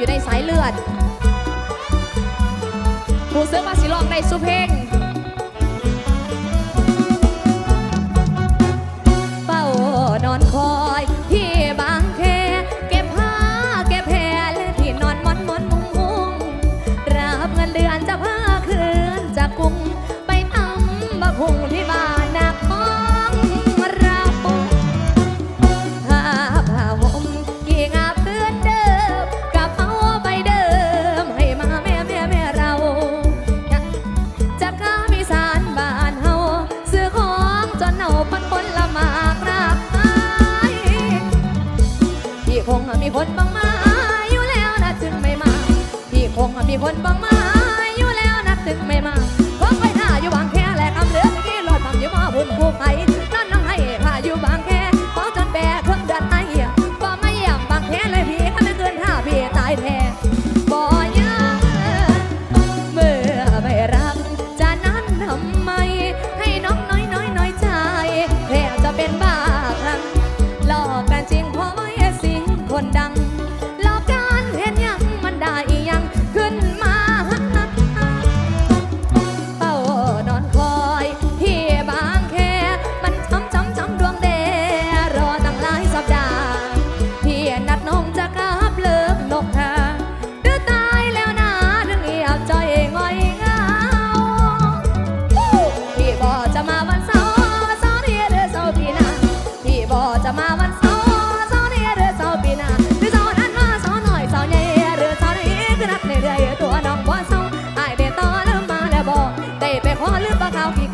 อยู่ในสายเลือดผู้ซื้อมาสิลองในสุเพลง About how we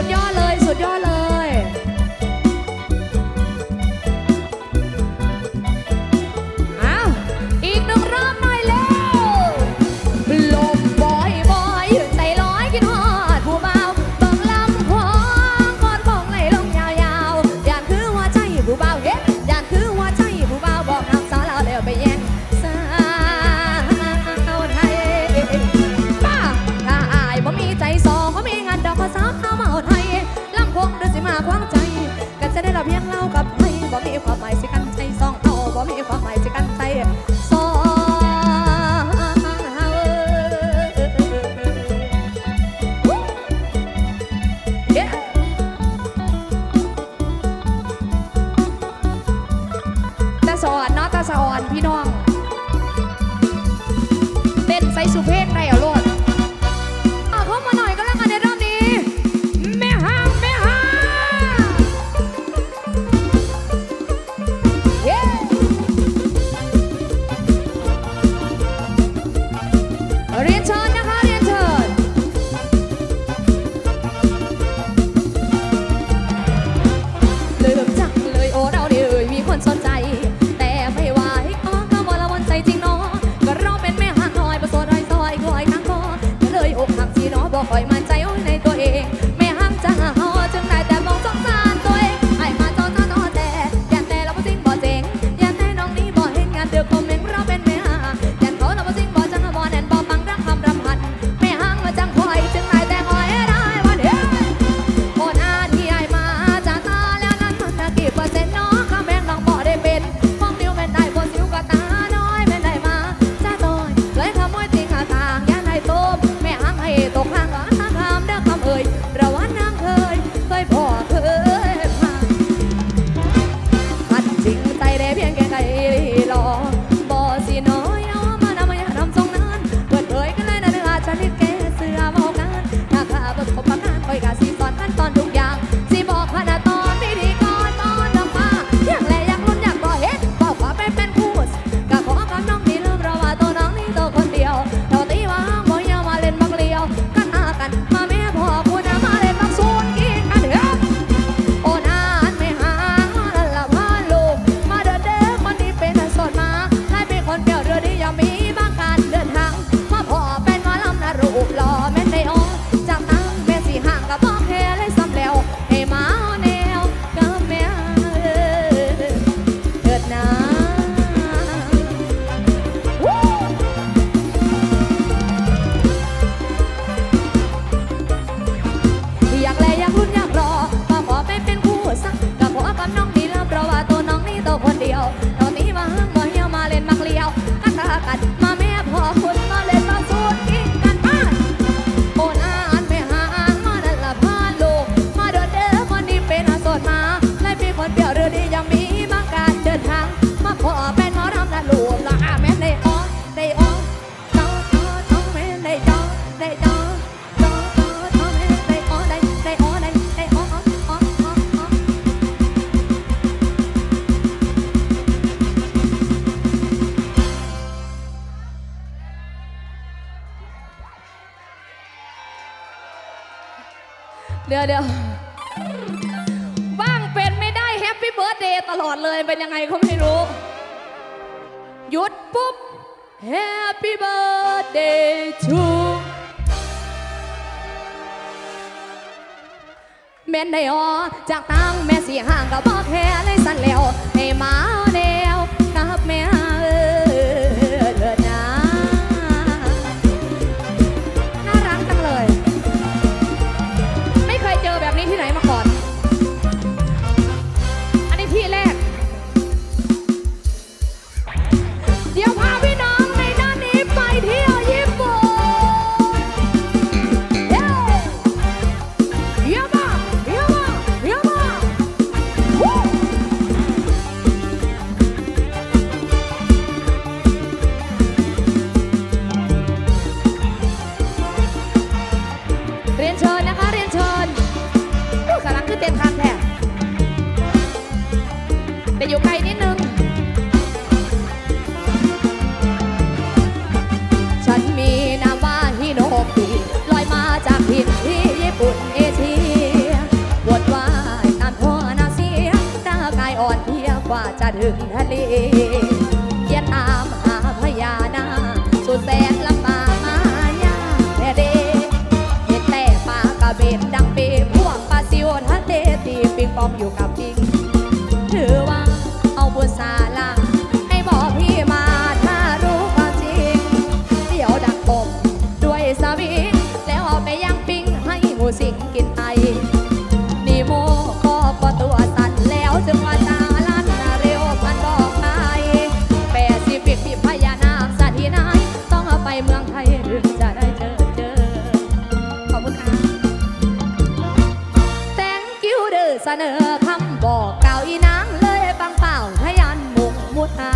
สุดยอดเลย สุดยอดเลยเอ้าอีกหนึ่งรอบหน่อยแล้วลมบอยบอยใจร้อยกินฮอดผู้เบาเบิ่งลำพองก่อนบองไหลลงยาวๆอยานคือหัวใจผู้เบาเฮ็ดยานคือหัวใจผู้เบาบอกน้ำสาลวเดี๋ยวไปแย่งสาวไทยป้าถ้าอายบ่มีใจสองบ่มี อดเลยเป็นยังไงเขาไม่รู้ หยุดปุ๊บ Happy birthday to แม่นได้ออจากตั้งแม่สีห่างก็บอกแค่เลยสั่นแล้วให้มา อยู่ไกลนิดนึง ฉันมีนามว่าฮิโนกิลอยมาจากถิ่นที่ญี่ปุ่นเอเชียวนว่ายตามท่อน้ำเสียร่างกายอ่อนเพลียกว่าจะถึงทะเลเยียนตามหาพญานาคสุดแสนลำบากมายากแท้เดเห็นแต่ปลากระเบนดังปีพวกปลาซิวทะเลตีปิงปองอยู่กับปิง สนอคำบอกเก่าอีนางเลยปังเป่าทยันมุกมุดหา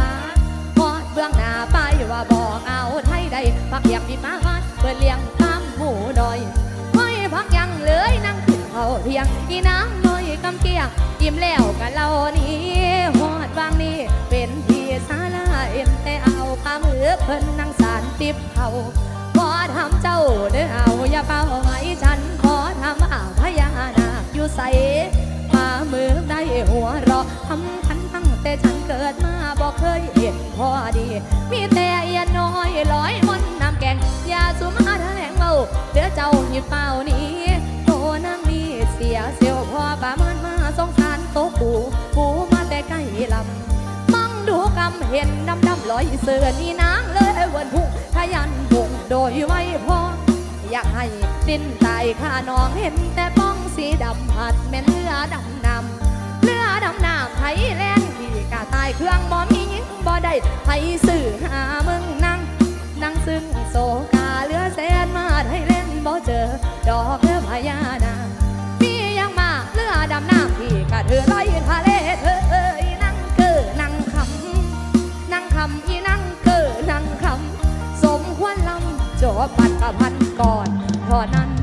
พอดเบื้องหน้าไปว่าบอกเอาไทยใดพักอยากบิดมาบ้านเปิดเลี้ยงตามหมูดอยไม่พักยังเลยนั่งกินเขาเทียงอีนางน้อยกำเกียงยิ้มแล้วกันเรานี้หอดบางนี้เป็นที่สาลาเอ็นแต่เอาปลามือเพิ่นนั่งสารติบเขาขอทำเจ้าเด้อเอาอย่าเป่าให้ฉันขอทำอาพญานาคอยู่ใส่ ฉันเกิดมาบอกเคยเห็นพ่อดี มีแต่เอียนน้อยลอยมนน้ำแกงอย่าสุมาแถลงเบาเดี๋ยวเจ้าหยิบเป่านี้โตนั่งนี่เสียเสียวพอประมินมาสงสารโตปูปูมาแต่ใกล้ลำมองดูกำเห็นดำดำลอยเสือนี่นางเลยเวินพุ่งทะยันพุ่งโดยไม่พออยากให้ดินตายข้าน้องเห็นแต่ป้องสีดำหัดแม่นเรือดำน้ำเรือดำน้ำไทยแลนด์ กาตายเครื่องบ่มีหญิงบ่ได้ไทยสื่อหามึงนั่งนั่งซึ่งโซกาเรือแสนมาไทยแลนบ่เจอ ดอกเรือพญานาคมียังมาเรือดำน้ำที่กะเธอลอยทะเลเธอเอ้ยนั่งเกอนั่งคำนั่งคำอีนั่งเกอนั่งคำสมควรลำจบปัดกะพันก่อนเท่านั้น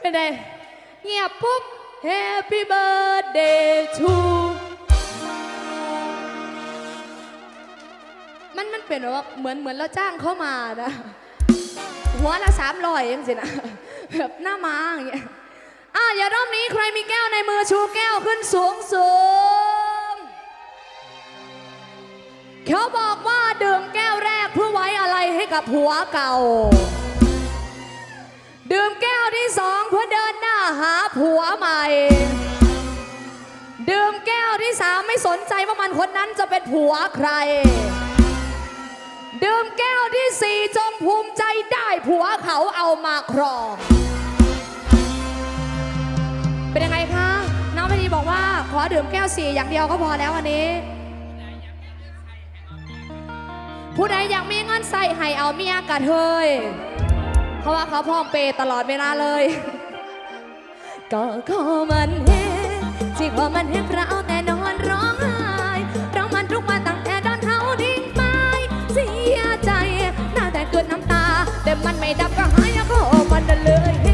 เป็นไงเงียบปุ๊บ Happy birthday to มันมันเป็นแบบว่าเหมือนเหมือนเราจ้างเขามานะ หัวละสามร้อยยังสินะแบบหน้าม้าอย่างเงี้ยอะอย่ารอบนี้ใครมีแก้วในมือชูแก้วขึ้นสูงสูงเขาบอกว่าดื่มแก้วแรกเพื่อไว้อะไรให้กับผัวเก่า ดื่มแก้ว หาผัวใหม่ ดื่มแก้วที่สามไม่สนใจว่ามันคนนั้นจะเป็นผัวใคร ดื่มแก้วที่สี่จงภูมิใจได้ผัวเขาเอามาครอง เป็นยังไงคะ น้องไม่ดีบอกว่าขอดื่มแก้วสี่อย่างเดียวก็พอแล้ววันนี้ ผู้ใดอยากมีเงินใส่ให้เอาเมียกัดเฮยเพราะว่าเขาพร้อมเปย์ตลอดเวลาเลย ก็ขอมันเฮที่ขอมันเฮพระเอาแต่นอนร้องไห้เรามันทุกวันตั้งแต่ดอนเฮาดิ้งไปเสียใจน่าแต่เกิดน้ำตา แต่มันไม่ดับก็หายก็มันเลยเฮ